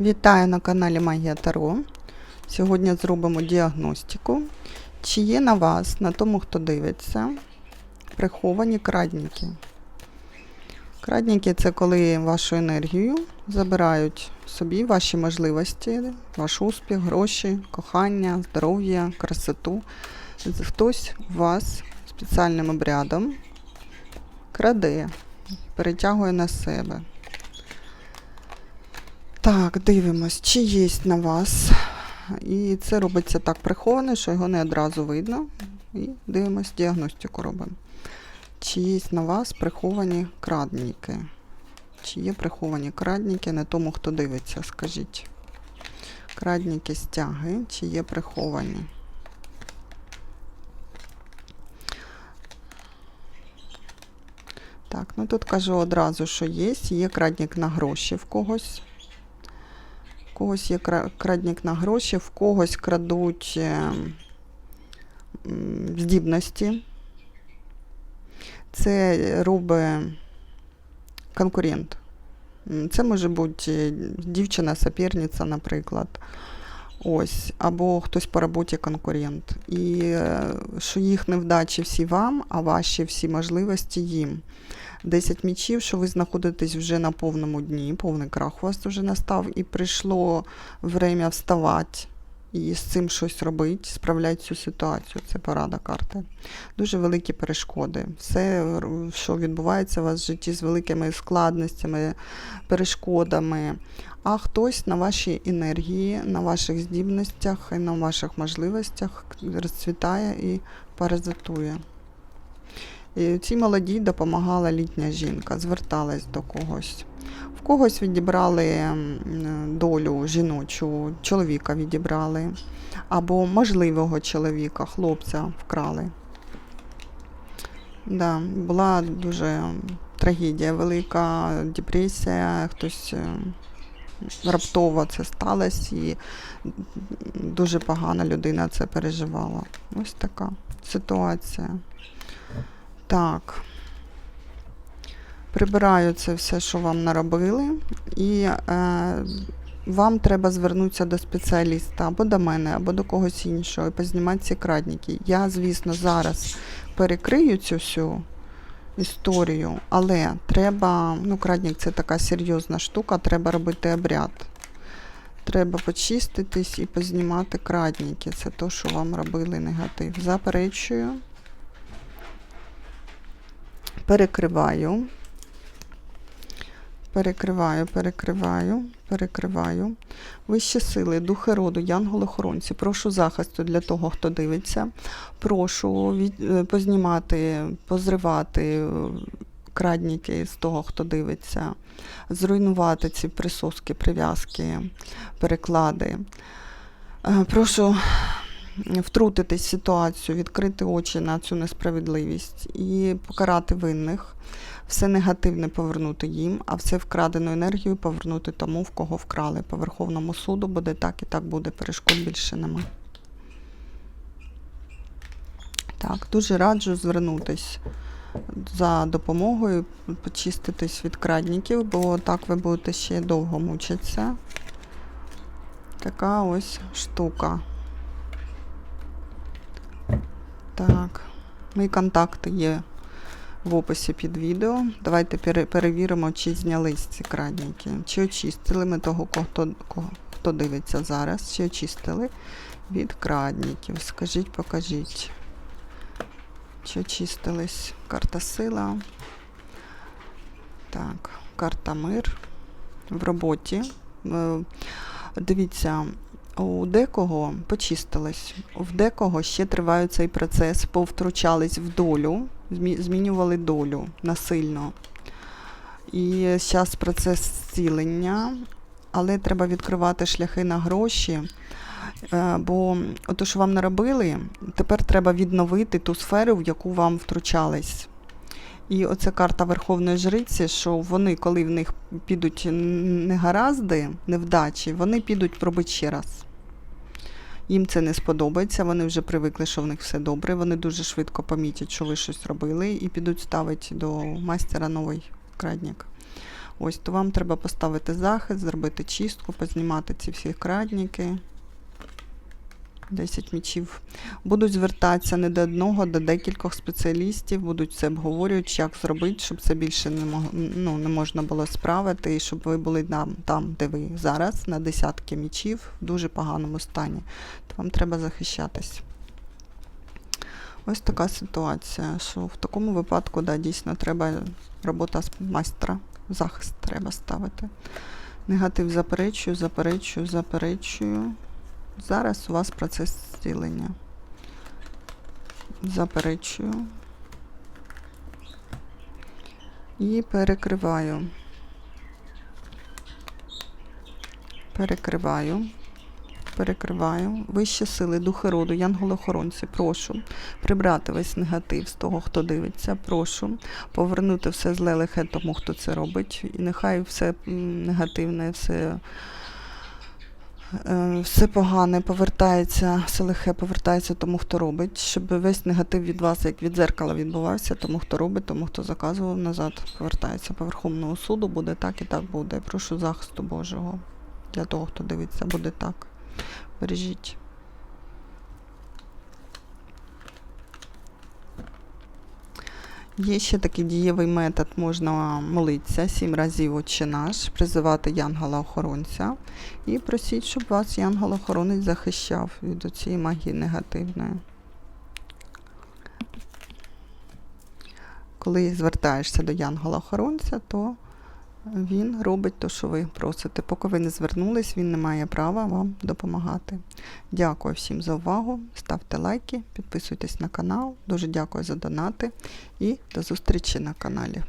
Вітаю на каналі Магія Таро. Сьогодні зробимо діагностику. Чи є на вас, на тому, хто дивиться, приховані крадніки? Крадніки це коли вашу енергію забирають собі, ваші можливості, ваш успіх, гроші, кохання, здоров'я, красоту. Хтось вас спеціальним обрядом краде, перетягує на себе. Так, дивимось, чи є на вас. І це робиться так приховане, що його не одразу видно. І дивимось, діагностику робимо. Чи є на вас приховані крадніки? Чи є приховані крадніки на тому, хто дивиться, скажіть. Крадніки стяги, чи є приховані? Так, ну тут кажу одразу, що є. Є крадник на гроші в когось. Когось є крадник на гроші, в когось крадуть е, здібності. Це робить конкурент. Це може бути е, дівчина, соперниця, наприклад. Ось, або хтось по роботі конкурент. І е, що їх невдачі всі вам, а ваші всі можливості їм. 10 мічів, що ви знаходитесь вже на повному дні, повний крах у вас вже настав, і прийшло время вставати і з цим щось робити, справляти цю ситуацію. Це порада карти. Дуже великі перешкоди. Все, що відбувається у вас в житті з великими складностями, перешкодами. А хтось на вашій енергії, на ваших здібностях і на ваших можливостях розцвітає і паразитує. І цій молодій допомагала літня жінка, зверталась до когось. В когось відібрали долю жіночу, чоловіка відібрали, або можливого чоловіка, хлопця вкрали. Да, була дуже трагедія, велика депресія, хтось е, раптово це сталося і дуже погана людина це переживала. Ось така ситуація. Так. Прибираю це все, що вам наробили, і е, вам треба звернутися до спеціаліста або до мене, або до когось іншого і познімати ці крадники. Я, звісно, зараз перекрию цю всю історію, але треба, ну, крадник це така серйозна штука, треба робити обряд. Треба почиститись і познімати крадники. Це то, що вам робили негатив. Заперечую перекриваю. Перекриваю, перекриваю, перекриваю. Вищі сили, духи роду, янголи-охоронці, прошу захисту для того, хто дивиться. Прошу від, е, познімати, позривати е, крадніки з того, хто дивиться, зруйнувати ці присоски, прив'язки, переклади. Е, Прошу втрутитись в ситуацію, відкрити очі на цю несправедливість і покарати винних, все негативне повернути їм, а все вкрадену енергію повернути тому, в кого вкрали. По Верховному суду буде так і так буде, перешкод більше нема. Так, дуже раджу звернутись за допомогою, почиститись від крадників, бо так ви будете ще довго мучитися. Така ось штука. Так, мої контакти є в описі під відео. Давайте перевіримо, чи знялись ці крадники, чи очистили ми того, хто, хто дивиться зараз, чи очистили від крадників. Скажіть, покажіть. Чи очистились? Карта сила. Так, карта мир в роботі. Е, Дивіться, у декого почистилось, в декого ще триває цей процес, повтручались в долю, змінювали долю насильно. І зараз процес зцілення, але треба відкривати шляхи на гроші. е, Бо ото, що вам наробили, тепер треба відновити ту сферу, в яку вам втручались. І оця карта Верховної Жриці, що вони, коли в них підуть негаразди, невдачі, вони підуть пробити ще раз. Їм це не сподобається, вони вже привикли, що в них все добре. Вони дуже швидко помітять, що ви щось робили, і підуть ставити до майстера новий крадник. Ось, то вам треба поставити захист, зробити чистку, познімати ці всі крадніки. 10 мічів. Будуть звертатися не до одного, до декількох спеціалістів, будуть все обговорюють, як зробити, щоб це більше не, мог, ну, не можна було справити, і щоб ви були там, там, де ви зараз, на десятки мічів, в дуже поганому стані. То вам треба захищатись. Ось така ситуація, що в такому випадку, да, дійсно, треба робота з майстра, захист треба ставити. Негатив заперечую, заперечую, заперечую. Зараз у вас процес зцілення. Заперечую. І перекриваю. Перекриваю. Перекриваю. Вищі сили, духи роду, янголохоронці, прошу прибрати весь негатив з того, хто дивиться. Прошу повернути все зле лихе тому, хто це робить. І нехай все негативне, все все погане повертається, все лихе повертається тому, хто робить, щоб весь негатив від вас, як від дзеркала, відбувався, тому хто робить, тому хто заказував назад, повертається по Верховному суду, буде так і так буде. Прошу захисту Божого. Для того, хто дивиться, буде так. Бережіть. Є ще такий дієвий метод, можна молитися сім разів Отче наш, призивати Янгола-охоронця і просіть, щоб вас Янгол-охоронець захищав від цієї магії негативної. Коли звертаєшся до Янгола-охоронця, то він робить те, що ви просите. Поки ви не звернулись, він не має права вам допомагати. Дякую всім за увагу. Ставте лайки, підписуйтесь на канал. Дуже дякую за донати і до зустрічі на каналі.